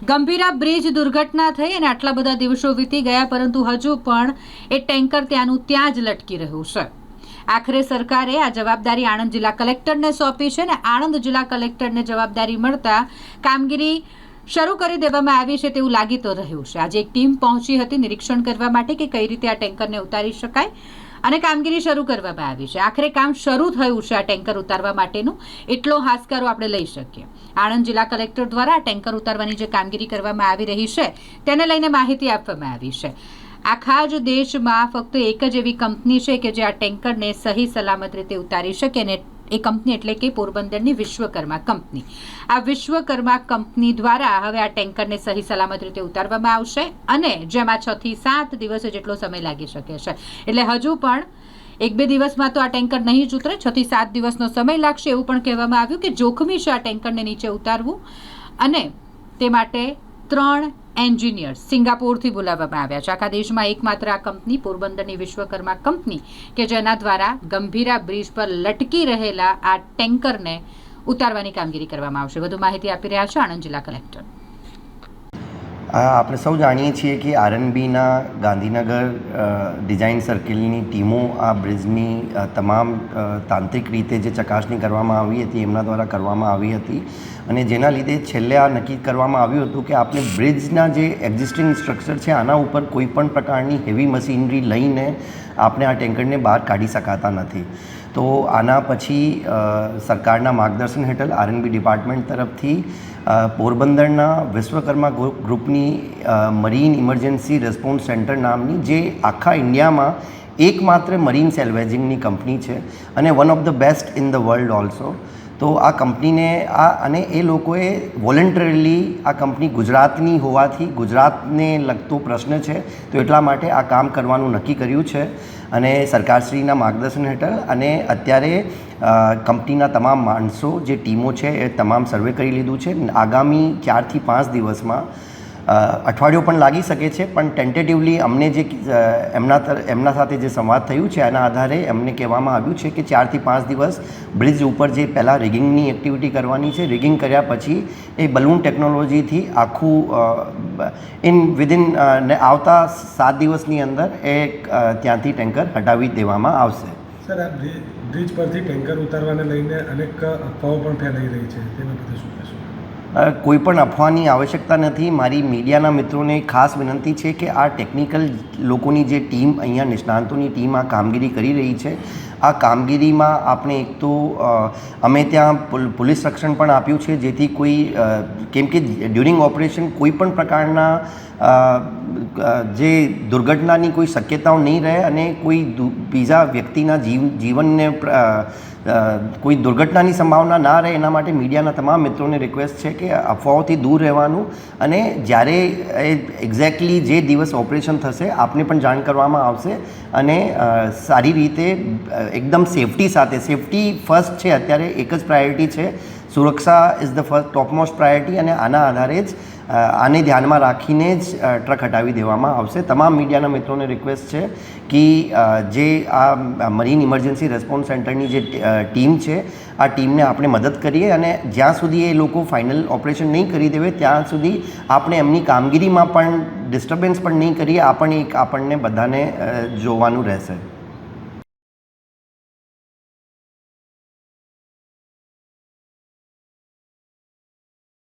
Gambhira bridge દુર્ઘટના થઈ અને આટલા બધા દિવસો વીતી ગયા, પરંતુ હજુ પણ એ ટેન્કર ત્યાંનું ત્યાં જ લટકી રહ્યું છે. આખરે સરકારે આ જવાબદારી આણંદ જિલ્લા કલેક્ટરને સોંપી છે અને આણંદ જિલ્લા કલેક્ટરને જવાબદારી મળતા કામગીરી શરૂ કરી દેવામાં આવી છે તેવું લાગી તો રહ્યું છે. આજે એક ટીમ પહોંચી હતી નિરીક્ષણ કરવા માટે કે કઈ રીતે આ ટેન્કરને ઉતારી શકાય. અને કામગીરી શરૂ કરવામાં આવી છે. આખરે કામ શરૂ થયું છે આ ટેન્કર ઉતારવા માટેનું. એટલો હાશકારો આપણે લઈ શકીએ. આણંદ જિલ્લા કલેક્ટર દ્વારા આ ટેન્કર ઉતારવાની જે કામગીરી કરવામાં આવી રહી છે, તેને લઈને માહિતી આપવામાં આવી છે. આખા જ દેશમાં ફક્ત એક જ એવી કંપની છે કે જે આ ટેન્કરને સહી સલામત રીતે ઉતારી શકે ને એ કંપની એટલે કે પોરબંદરની વિશ્વકર્મા કંપની. આ વિશ્વકર્મા કંપની દ્વારા હવે આ ટેન્કરને સહી સલામત રીતે ઉતારવામાં આવશે અને જેમાં છ થી સાત દિવસ જેટલો સમય લાગી શકે છે. એટલે હજુ પણ એક બે દિવસમાં તો આ ટેન્કર નહીં જ ઉતરે, છ થી સાત દિવસનો સમય લાગશે એવું પણ કહેવામાં આવ્યું કે જોખમી છે આ ટેન્કરને નીચે ઉતારવું. અને તે માટે ત્રણ એન્જિનિયર્સ સિંગાપોરથી બોલાવવામાં આવ્યા છે. આખા દેશમાં એકમાત્ર આ કંપની પોરબંદરની વિશ્વકર્મા કંપની કે જેના દ્વારા ગંભીરા બ્રિજ પર લટકી રહેલા આ ટેન્કરને ઉતારવાની કામગીરી કરવામાં આવશે. વધુ માહિતી આપી રહ્યા છે આણંદ જિલ્લા કલેક્ટર. આપણે સૌ જાણીએ છીએ કે આરએનબીના ગાંધીનગર ડિઝાઇન સર્કલની ટીમો આ બ્રિજની તમામ તાંત્રિક રીતે જે ચકાસણી કરવામાં આવી હતી એમના દ્વારા કરવામાં આવી હતી અને જેના લીધે છેલ્લે આ નક્કી કરવામાં આવ્યું હતું કે આપણે બ્રિજના જે એક્ઝિસ્ટિંગ સ્ટ્રક્ચર છે આના ઉપર કોઈ પણ પ્રકારની હેવી મશીનરી લઈને આપણે આ ટેન્કરને બહાર કાઢી શકાતા નથી. તો આના પછી સરકારના માર્ગદર્શન હેઠળ આરએનબી ડિપાર્ટમેન્ટ તરફથી પોરબંદરના વિશ્વકર્મા ગ્રુપ ગ્રુપની મરીન ઇમરજન્સી રિસ્પોન્સ સેન્ટર નામની જે આખા ઇન્ડિયામાં એકમાત્ર મરીન સેલ્વેજિંગની કંપની છે અને one of the best in the world also. તો આ કંપનીને આ અને એ લોકોએ વોલન્ટરીલી આ કંપની ગુજરાતની હોવાથી ગુજરાતને લગતો પ્રશ્ન છે. તો એટલા માટે આ કામ કરવાનું નક્કી કર્યું છે અને સરકારશ્રીના માર્ગદર્શન હેઠળ અને અત્યારે કંપનીના તમામ માણસો, જે ટીમો છે, એ તમામ સર્વે કરી લીધું છે. આગામી ચારથી પાંચ દિવસમાં અઠવાડિયું પણ લાગી શકે છે, પણ ટેન્ટેટિવલી અમને જે એમના એમના સાથે જે સંવાદ થયું છે, એના આધારે એમને કહેવામાં આવ્યું છે કે ચારથી પાંચ દિવસ બ્રિજ ઉપર જે પહેલાં રિગિંગની એક્ટિવિટી કરવાની છે રિગિંગ કર્યા પછી એ બલૂન ટેકનોલોજીથી આખું ઇન વિધિન ને આવતા સાત દિવસની અંદર એ ત્યાંથી ટેન્કર હટાવી દેવામાં આવશે. સર, આ બ્રિજ પરથી ટેન્કર ઉતારવાને લઈને અનેક અફવાઓ પણ ફેલાઈ રહી છે, તેના બધે શું કહેશો? અ, કોઈ પણ અફવાની આવશ્યકતા નથી. મારી મીડિયાના મિત્રોને ખાસ વિનંતી છે કે આ ટેકનિકલ લોકોની જે ટીમ અહીંયા નિષ્ણાંતોની ટીમ આ કામગીરી કરી રહી છે. આ કામગીરીમાં આપણે એક તો અમે ત્યાં પોલીસ રક્ષણ પણ આપ્યું છે જેથી કોઈ કેમ કે ડ્યુરિંગ ઓપરેશન કોઈ પણ પ્રકારના જે દુર્ઘટનાની કોઈ શક્યતાઓ નહીં રહે અને કોઈ બીજા વ્યક્તિના જીવ જીવનને કોઈ દુર્ઘટનાની સંભાવના ના રહે એના માટે મીડિયાના તમામ મિત્રોને રિક્વેસ્ટ છે કે અફવાઓથી દૂર રહેવાનું અને જ્યારે એક્ઝેક્ટલી જે દિવસ ઓપરેશન થશે આપને પણ જાણ કરવામાં આવશે અને સારી રીતે એકદમ સેફટી સાથે સેફટી ફર્સ્ટ છે, અત્યારે એક જ પ્રાયોરિટી છે સુરક્ષા is the first topmost priority અને આના આધારે જ આને ધ્યાનમાં રાખીને જ ટ્રક હટાવી દેવામાં આવશે. તમામ મીડિયાના મિત્રોને રિક્વેસ્ટ છે કે જે આ મરીન ઇમરજન્સી રેસ્પોન્સ સેન્ટરની જે ટીમ છે, આ ટીમને આપણે મદદ કરીએ અને જ્યાં સુધી એ લોકો ફાઇનલ ઓપરેશન નહીં કરી દેવે, ત્યાં સુધી આપણે એમની કામગીરીમાં પણ ડિસ્ટર્બન્સ પણ નહીં કરીએ. આ પણ એક આપણને બધાને જોવાનું રહેશે.